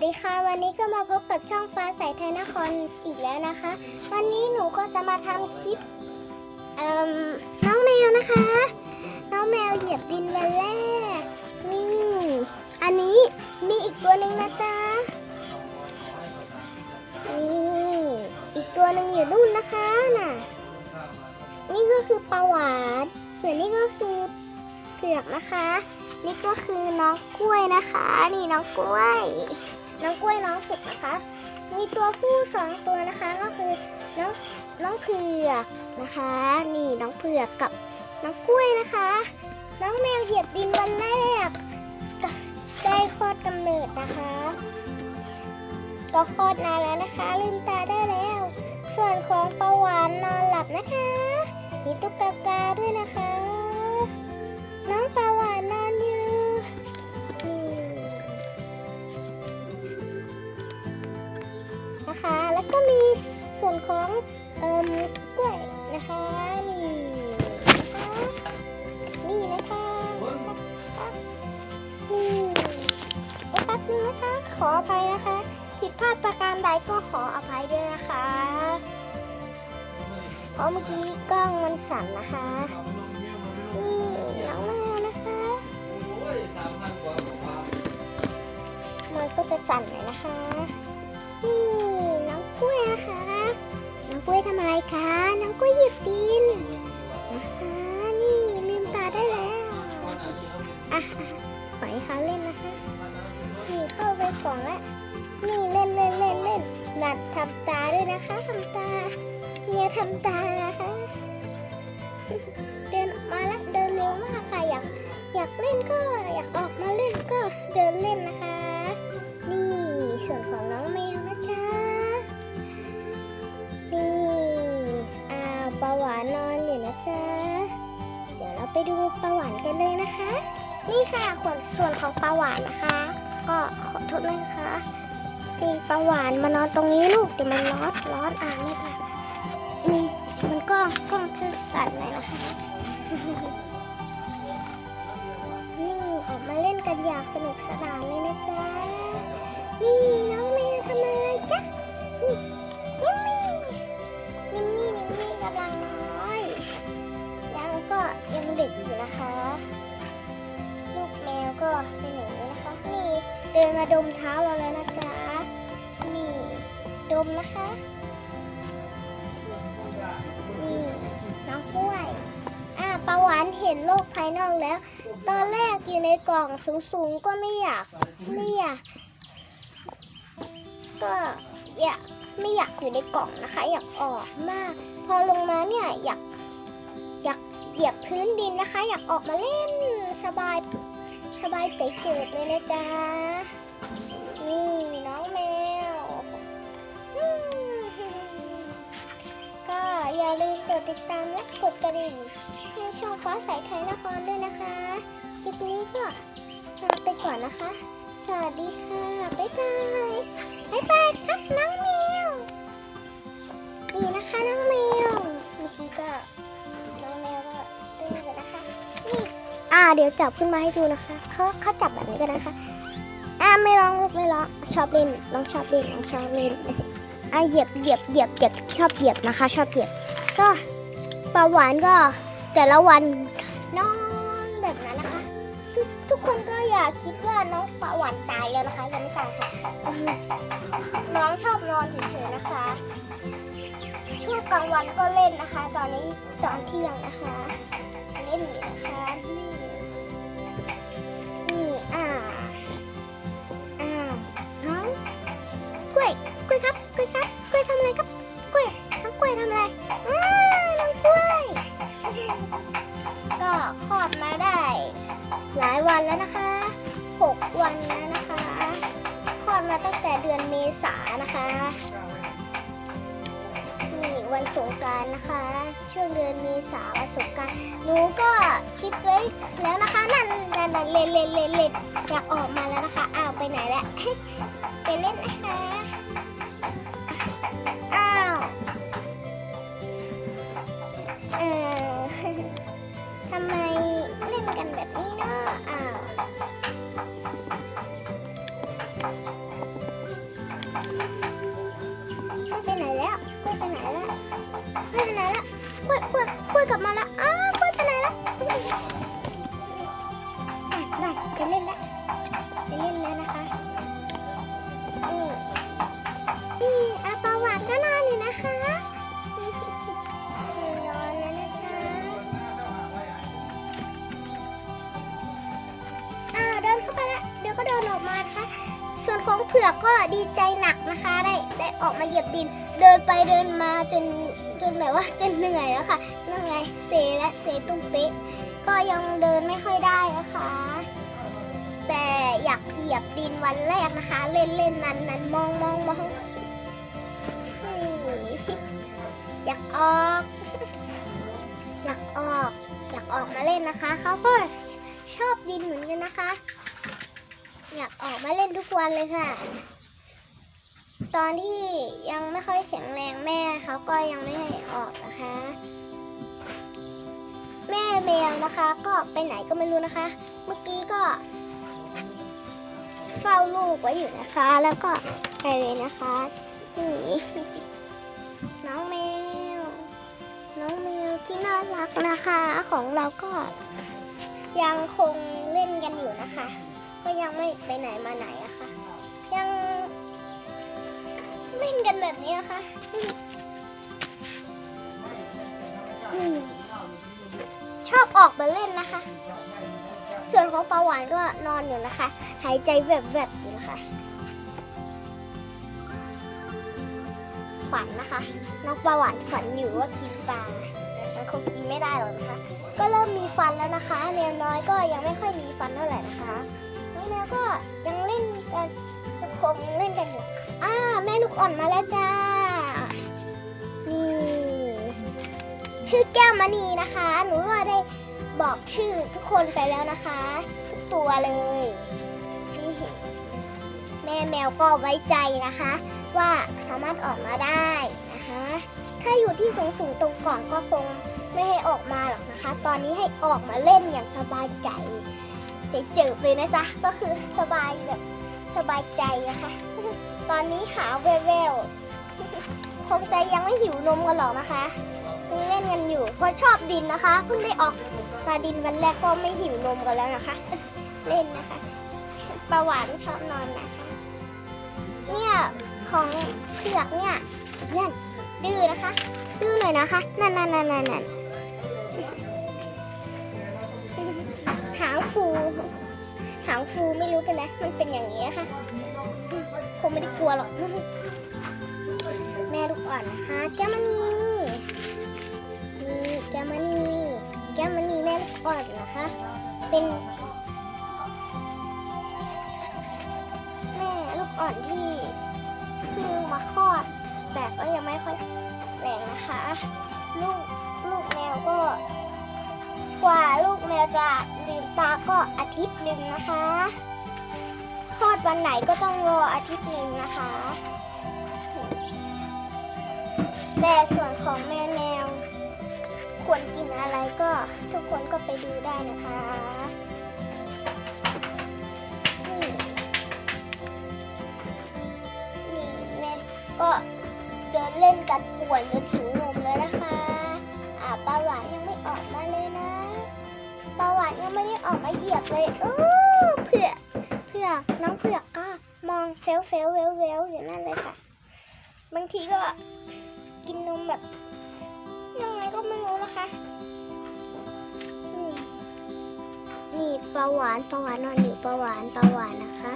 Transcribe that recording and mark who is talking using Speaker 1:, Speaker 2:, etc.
Speaker 1: สดีค่ะ วันนี้ก็มาพบกับช่องฟ้าใสไทยนครอีกแล้วนะคะ วันนี้หนูก็จะมาทำคลิปน้องแมวนะคะ น้องแมวเหยียบดินวันแรกนี่อันนี้มีอีกตัวหนึ่งนะจ๊ะนี่อีกตัวหนึ่งอยู่นู่นนะคะน่ะนี่ก็คือปลาหวานส่วนนี้ก็คือเผือกนะคะ นี่ก็คือน้องกล้วยนะคะ นี่น้องกล้วย น้องกล้วยน้องสุกนะคะ มีตัวผู้สองตัวนะคะก็คือน้องน้องเผือกนะคะ นี่น้องเผือกกับน้องกล้วยนะคะ น้องแมวเหยียบดินวันแรกก็ได้คลอดกำเนิดนะคะ ก็คลอดนานแล้วนะคะลืมตาได้แล้ว ส่วนของปลาหวานนอนหลับนะคะ มีตุ๊กตาด้วยนะคะ ใดก็ขออภัยด้วยนะคะเพราะเมื่อกี้กล้องมันสั่นนะคะนี่น้องแมวนะคะมันก็จะสั่นหน่อยนะคะนี่น้องกล้วยนะคะน้องกล้วยทำอะไรคะน้องกล้วยหยิบดินนะคะนี่ลืมตาได้แล้วอะปล่อยเขาเล่นนะคะนี่เข้าไปกล่องแล้ว นี่เล่นเล่นเล่นเล่นหนัดทำตาด้วยนะคะทำตาเนี่ยทำตานะคะเดินออกมาแล้วเดินเร็วมากค่ะอยากอยากเล่นก็อยากออกมาเล่นก็เดินเล่นนะคะ นี่ส่วนของน้องแมวนะจ๊ะนี่อ้าวปลาหวานนอนอยู่นะจ๊ะเดี๋ยวเราไปดูปลาหวานกันเลยนะคะ นี่ค่ะส่วนส่วนของปลาหวานนะคะ ก็ขอโทษด้วยนะคะ นี่ปลาหวานมานอนตรงนี้ลูกเดี๋ยวมันร้อนร้อนอ่านไม่ทันนี่มันก็กล้องคือสั่นเลยนะคะนี่ออกมาเล่นกันอย่างสนุกสนานเลยนะจ๊ะนี่น้องแมวทำอะไรจ๊ะนี่นิ่มมี่นิ่มมี่นิ่มมี่กำลังน้อยยังก็ยังเด็กอยู่นะคะลูกแมวก็เป็นอย่างนี้นะคะนี่เดินมาดมเท้าเราแล้วนะจ๊ะ ดมนะคะนี่น้องกล้วยอ่าปลาหวานเห็นโลกภายนอกแล้ว ตอนแรกอยู่ในกล่องสูงๆก็ไม่อยากไม่อยากก็อยากไม่อยากอยู่ในกล่องนะคะ อยากออกมาก พอลงมาเนี่ยอยากอยากเหยียบพื้นดินนะคะ อยากออกมาเล่นสบายสบายใจเจิดเลยนะจ๊ะ อย่าลืมกดติดตามและกดกระดิ่งให้ช่องฟ้าใสไทยนครด้วยนะคะ คลิปนี้ก็ลาไปก่อนนะคะ สวัสดีค่ะ บ๊ายบาย บ๊ายบายครับน้องแมวนี่นะคะน้องแมวเมื่อกี้ก็น้องแมวก็เล่นกันนะคะ นี่ อ่า เดี๋ยวจับขึ้นมาให้ดูนะคะเขาเขาจับแบบนี้กันนะคะ อ่าไม่ร้องลูกไม่ร้อง ชอบเล่นน้องชอบเล่นน้องชอบเล่นอ่าเหยียบเหยียบเหยียบเหยียบชอบเหยียบนะคะ ชอบเหยียบ ก็ปลาหวานก็แต่ละวันน้องแบบนั้นนะคะ ทุกทุกคนก็อย่าคิดว่าน้องปลาหวานตายแล้วนะคะยังไม่ตายค่ะน้องชอบนอนเฉยๆนะคะช่วงกลางวันก็เล่นนะคะ ตอนนี้ตอนเที่ยงนะคะ เล่นอยู่นะคะ ตั้งแต่เดือนเมษานะคะนี่วันสงการนะคะ ช่วงเดือนเมษาวันสงการหนูก็คิดไว้แล้วนะคะนั่นนั่นนั่นเล่นเล่นเล่นเล่นอยากออกมาแล้วนะคะอ้าวไปไหนแล้วไปเล่นนะคะ ยกล้วยกล้วยกลับมาแล้วอ้าวกล้วยไปไหนแล้วอะได้ไปเล่นแล้วไปเล่นแล้วนะคะนี่อาปลาหวานก็นอนอยู่นะคะนอนแล้วนะคะอ่าวเดินเข้าไปแล้วเดี๋ยวก็เดินออกมานะคะส่วนของเผือกก็ดีใจหนักนะคะ ได้ได้ออกมาเหยียบดิน เดินไปเดินมาจน จนแบบว่าจนเหนื่อยแล้วค่ะนั่นไงเซและเซตุ้มเป๊ะก็ยังเดินไม่ค่อยได้นะคะ แต่อยากเหยียบดินวันแรกนะคะ เล่นเล่นนันนันมองมองมองอืมอยากออก อยากออก อยากออกมาเล่นนะคะเขาก็ชอบดินเหมือนกันนะคะ อยากออกมาเล่นทุกวันเลยค่ะ ตอนที่ยังไม่ค่อยแข็งแรงแม่เขาก็ยังไม่ให้ออกนะคะ แม่แมวนะคะ ก็ไปไหนก็ไม่รู้นะคะ เมื่อกี้ก็เฝ้าลูกไว้อยู่นะคะ แล้วก็ไปเลยนะคะนี่น้องแมว น้องแมวที่น่ารักนะคะ ของเราก็ยังคงเล่นกันอยู่นะคะ ก็ยังไม่ไปไหนมาไหนอะค่ะ เล่นกันแบบนี้นะคะชอบออกมาเล่นนะคะ ส่วนของปลาหวานก็นอนอยู่นะคะ หายใจแบบแบบๆอยู่นะคะฝันนะคะน้องปลาหวานฝันอยู่ว่ากินปลามันคงกินไม่ได้หรอกนะคะ ก็เริ่มมีฟันแล้วนะคะแมวน้อยก็ยังไม่ค่อยมีฟันเท่าไหร่นะคะน้องแมวก็ยังเล่นกันคงเล่นกันอยู่ อ่าแม่ลูกอ่อนมาแล้วจ้า นี่ ชื่อแก้วมณีนะคะ หนูก็ได้บอกชื่อทุกคนไปแล้วนะคะ ทุกตัวเลย แม่แมวก็ไว้ใจนะคะ ว่าสามารถออกมาได้นะคะ ถ้าอยู่ที่สูงสูงๆตรงก่อนก็คงไม่ให้ออกมาหรอกนะคะ ตอนนี้ให้ออกมาเล่นอย่างสบายใจเจ๋อๆเลยนะจ๊ะ ก็คือสบายแบบ สบายใจนะคะ ตอนนี้หาแววๆคงจะยังไม่หิวนมกันหรอกนะคะยังเล่นกันอยู่เพราะชอบดินนะคะเพิ่งได้ออกมาดินวันแรกก็ไม่หิวนมกันแล้วนะคะ เล่นนะคะ ประหวานชอบนอนนะคะ เนี่ยของเผือกเนี่ยนั่นดื้อนะคะ ดื้อหน่อยนะคะ นั่นนั่นนั่นนั่น หางฟูไม่รู้เป็นไรมันเป็นอย่างนี้ค่ะคงไม่ได้กลัวหรอกแม่ลูกอ่อนนะคะแก้วมณีนี่แก้วมณีแก้วมณีแม่ลูกอ่อนนะคะ เป็นแม่ลูกอ่อนที่เพิ่งมาคลอด แต่ก็ยังไม่ค่อยแรงนะคะ ลูก ลูกแมวจะลืมตาก็อาทิตย์หนึ่งนะคะคลอดวันไหนก็ต้องรออาทิตย์หนึ่งนะคะ แต่ส่วนของแม่แมว ควรกินอะไรก็ทุกคนก็ไปดูได้นะคะนี่นี่แม่ก็เดินเล่นกันป่วนจนถึง ยังไม่ได้ออกมาเหยียบเลยโอ้เผือกเผือกน้องเผือกก็มองเฟลเฟลเวลเวลอยู่นั่นเลยค่ะ บางทีก็กินนมแบบยังไงก็ไม่รู้นะคะนี่นี่ปลาหวานปลาหวานนอนอยู่ปลาหวานปลาหวานนะคะ